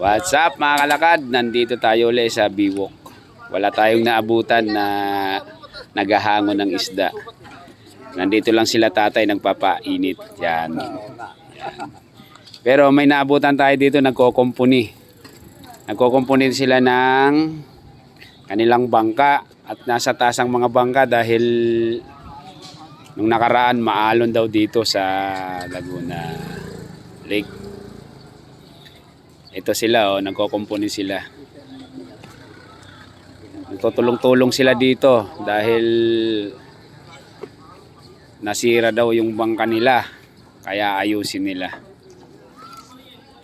What's up mga kalakad? Nandito tayo ulit sa Biwok. Wala tayong naabutan na naghahangon ng isda. Nandito lang sila tatay nagpapainit. Yan. Yan. Pero may naabutan tayo dito nagkokompuni. Nagkokompuni sila ng kanilang bangka at nasa taas ang mga bangka dahil nung nakaraan maalon daw dito sa Laguna Lake. Ito sila oh, nagkokompuni sila. Nagtutulong-tulong sila dito dahil nasira daw yung bangka nila. Kaya ayusin nila.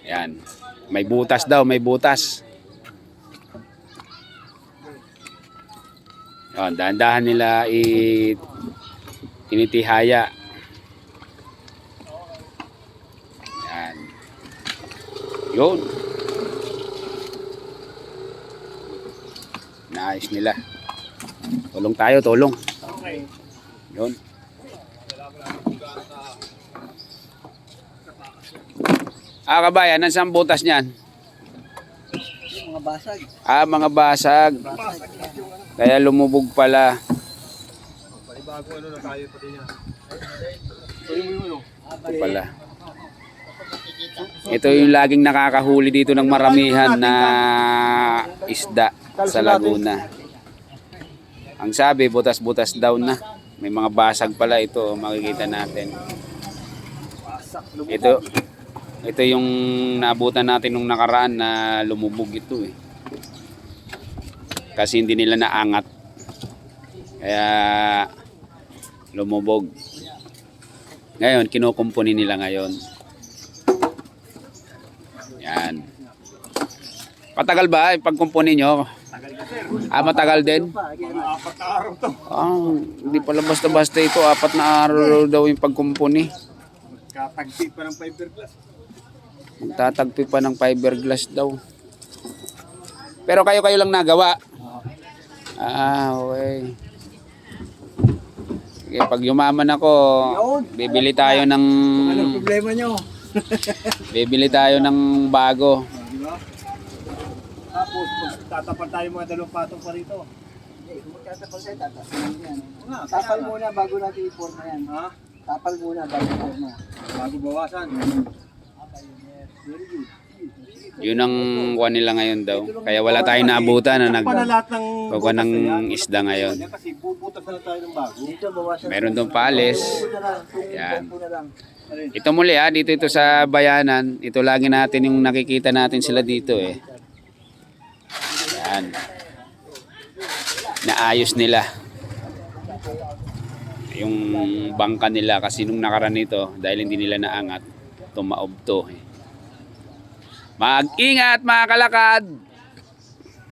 Yan. May butas daw, may butas. Yan, dahan-dahan nila i tinitihaya. Yun. Naayos nila. Tulong tayo, tulong. Yun. Ah, kabayan, nasaan butas niyan? Mga basag. Ah, mga basag. Kaya lumubog pala. Palibago ano na tayo pati niya. Pala. Ito yung laging nakakahuli dito ng maramihan na isda sa Laguna. Ang sabi, butas-butas daw na. May mga basag pala ito, makikita natin. Ito, ito yung naabutan natin nung nakaraan na lumubog ito eh. Kasi hindi nila naangat. Kaya lumubog. Ngayon, kinukumpuni nila ngayon. Yan. Patagal ba yung pagkumpuni nyo? Ah, matagal din? Apat na araw to. Ah, hindi pala basta-basta ito. Apat na araw daw yung pagkumpuni. Katagpi pa ng fiberglass. Magtatagpi pa ng fiberglass daw. Pero kayo-kayo lang nagawa. Ah, okay. Sige, pag yumaman ako, bibili tayo ng Anong problema nyo? bibili tayo ng bago. Di ba? Tapos, tatapan tayo mga dalawang patong pa rito. Hindi, kung magtatapal tayo, tatapal yan. Nga, Tapal muna bago natin i-forma yan. Ha? Tapal muna bago i-forma. Bago bawasan. Very good. Yun ang kuha nila ngayon daw. Kaya wala tayong naabutan na nag kuha ng isda ngayon. Yan Kasi bubutas na lang tayo ng bago. Dito, bawasan. Meron doon paalis. Yan. ito muli ha, dito ito sa bayanan. Ito lagi natin yung nakikita natin sila dito eh. Yan. Naayos nila. Yung bangka nila kasi nung nakaraan nito dahil hindi nila naangat, tumaob to eh. Mag-ingat mga kalakad!